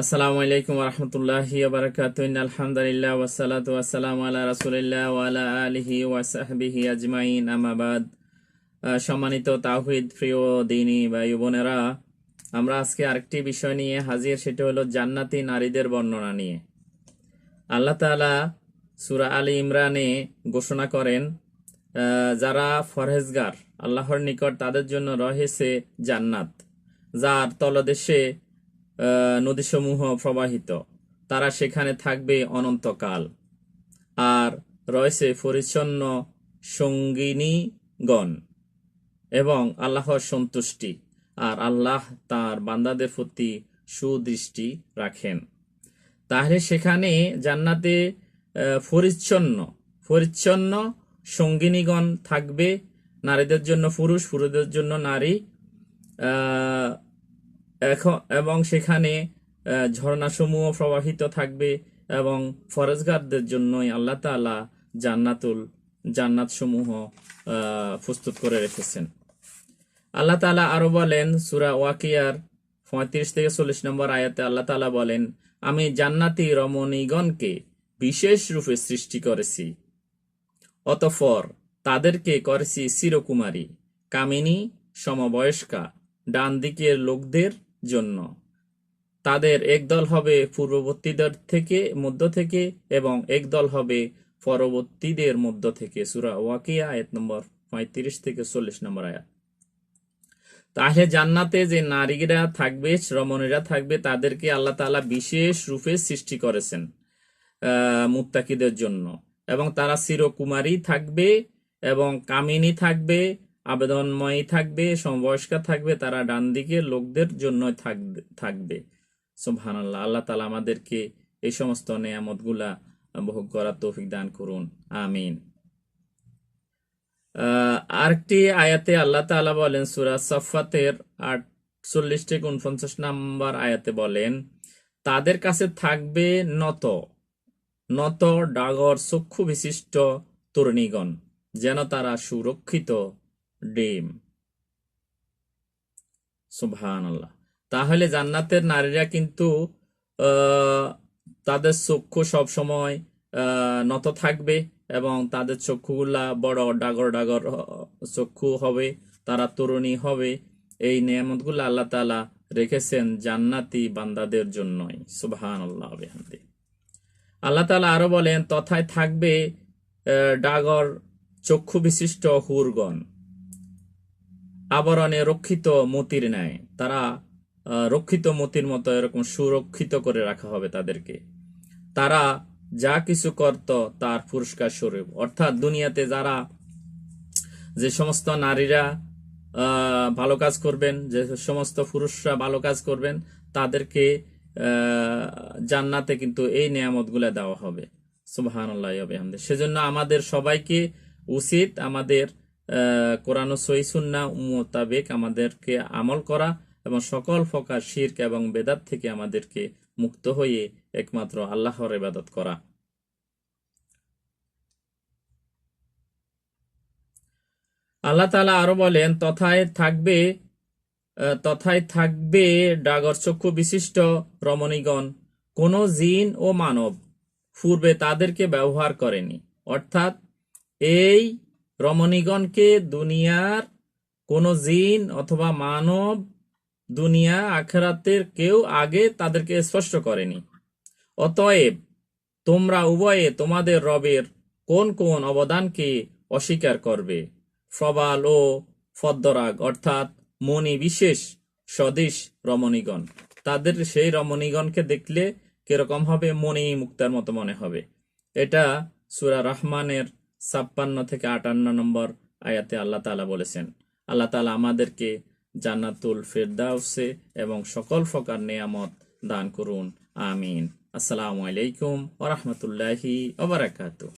আসসালামু আলাইকুম রহমতুল্লাহি বারাকাতু আলহামদুলিল্লাহ ওয়াসালাতু ওয়াসালামু আলা রাসূলিল্লাহ ওয়া আলা আলিহি ওয়া সাহবিহি আজমাইন। আম্মা বাদ। সম্মানিত তাওহীদ প্রিয় দিনী ভাই বোনেরা, আমরা আজকে আরেকটি বিষয় নিয়ে হাজির, সেটা হলো জান্নাতি নারীদের বর্ণনা নিয়ে। আল্লাহ তাআলা সূরা আলী ইমরানে ঘোষণা করেন যারা ফরহেজগার, আল্লাহর নিকট তাদের জন্য রয়েছে জান্নাত, যার তলদেশে নদীসমূহ প্রবাহিত। তারা সেখানে থাকবে অনন্তকাল। আর রয়েছে পরিচ্ছন্ন সঙ্গিনীগণ এবং আল্লাহর সন্তুষ্টি, আর আল্লাহ তার বান্দাদের প্রতি সুদৃষ্টি রাখেন। তাহলে সেখানে জান্নাতে পরিচ্ছন্ন পরিচ্ছন্ন সঙ্গিনীগণ থাকবে। নারীদের জন্য পুরুষ, পুরুষদের জন্য নারী। এখন, এবং সেখানে ঝর্ণাসমূহ প্রবাহিত থাকবে এবং ফরেজগারদের জন্যই আল্লাহ তাআলা জান্নাতুল জান্নাত সমূহ প্রস্তুত করে রেখেছেন। আল্লাহ তাআলা আরও বলেন, সুরা ওয়াকিয়ার পঁয়ত্রিশ থেকে চল্লিশ নম্বর আয়াতে আল্লাহ তাআলা বলেন, আমি জান্নাতি রমণীগণকে বিশেষ রূপে সৃষ্টি করেছি। অতফর তাদেরকে করেছি চিরকুমারী। কামিনী, সমবয়স্কা ডান দিকের লোকদের জন্য। তাদের একদল হবে পূর্ববর্তীদের থেকে মধ্য থেকে এবং একদল হবে পরবর্তীদের মধ্য থেকে। সুরা ওয়াকিয়া, আয়াত নম্বর পঁয়ত্রিশ থেকে চল্লিশ নম্বর আয়াত। তাহলে জান্নাতে যে নারীরা থাকবে, শ্রমণীরা থাকবে, তাদেরকে আল্লাহ তাআলা বিশেষ রূপে সৃষ্টি করেছেন মুত্তাকিদের জন্য। এবং তারা চিরকুমারী থাকবে এবং কামিনী থাকবে আবেদনময়ী থাকবে, সমবয়স্কা থাকবে, তারা ডান দিকে লোকদের জন্য থাকবে সুবহান আল্লাহ তালা আমাদেরকে এই সমস্ত নেয়ামতগুলা ভোগ করার তৌফিক দান করুন। আমিন। আরেকটি আয়াতে আল্লাহ তাআলা বলেন, সূরা সাফফাতের আটচল্লিশ থেকে উনপঞ্চাশ নম্বর আয়াতে বলেন, তাদের কাছে থাকবে নত নত, ডাগর, চক্ষু বিশিষ্ট তরুণীগণ, যেন তারা সুরক্ষিত ডিম। সুবহান আল্লাহ তাহলে জান্নাতের নারীরা কিন্তু তাদের চক্ষু সব সময় নত থাকবে এবং তাদের চক্ষুগুলা বড় ডাগর ডাগর চক্ষু হবে, তারা তরুণী হবে। এই নিয়ামতগুলো আল্লাহ তাআলা রেখেছেন জান্নাতি বান্দাদের জন্যই। সুবহান আল্লাহ আল্লাহ তাআলা আরও বলেন, তথায় থাকবে ডাগর চক্ষু বিশিষ্ট হুরগণ। আবরণে রক্ষিত মতির ন্যায়। তারা রক্ষিত মতির মতো এরকম সুরক্ষিত করে রাখা হবে তাদেরকে। তারা যা কিছু করত তার পুরস্কার স্বরূপ। অর্থাৎ দুনিয়াতে যারা যে সমস্ত নারীরা ভালো কাজ করবেন, যে সমস্ত পুরুষরা ভালো কাজ করবেন, তাদেরকে জান্নাতে কিন্তু এই নিয়ামতগুলো দেওয়া হবে। আল্লাহ সেজন্য আমাদের সবাইকে উচিত আমাদের কোরআন সহি মোতাবেক আমাদেরকে আমল করা এবং সকল প্রকার শিরক এবং বেদাত থেকে আমাদেরকে মুক্ত হয়ে একমাত্র আল্লাহর ইবাদত করা। আল্লাহ তাআলা আরও বলেন, তথায় থাকবে তথায় থাকবে ডাগর চক্ষু বিশিষ্ট রমণীগণ। কোন জিন ও মানব পূর্বে তাদেরকে ব্যবহার করেনি। অর্থাৎ এই রমণীগণকে দুনিয়ার কোন জিন অথবা মানব দুনিয়া আখেরাতের কেউ আগে তাদেরকে স্পষ্ট করেনি। অতএব তোমরা উভয়ে তোমাদের রবের কোন কোন অবদানকে অস্বীকার করবে? প্রবাল ও ফদ্দরাগ, অর্থাৎ মনি বিশেষ স্বদেশ রমণীগণ। তাদের সেই রমণীগণকে দেখলে কীরকম হবে? মনি মুক্তার মতো মনে হবে। এটা সুরা রহমানের ছাপ্পান্ন থেকে আটান্ন নম্বর আয়াতে আল্লাহ তালা বলেছেন, আল্লাহ তালা আমাদেরকে জান্নাতুল ফেরদাউসে এবং সকল প্রকার নিয়ামত দান করুন। আমিন। আসসালামু আলাইকুম ওরহমতুল্লাহি ওবারাকাতু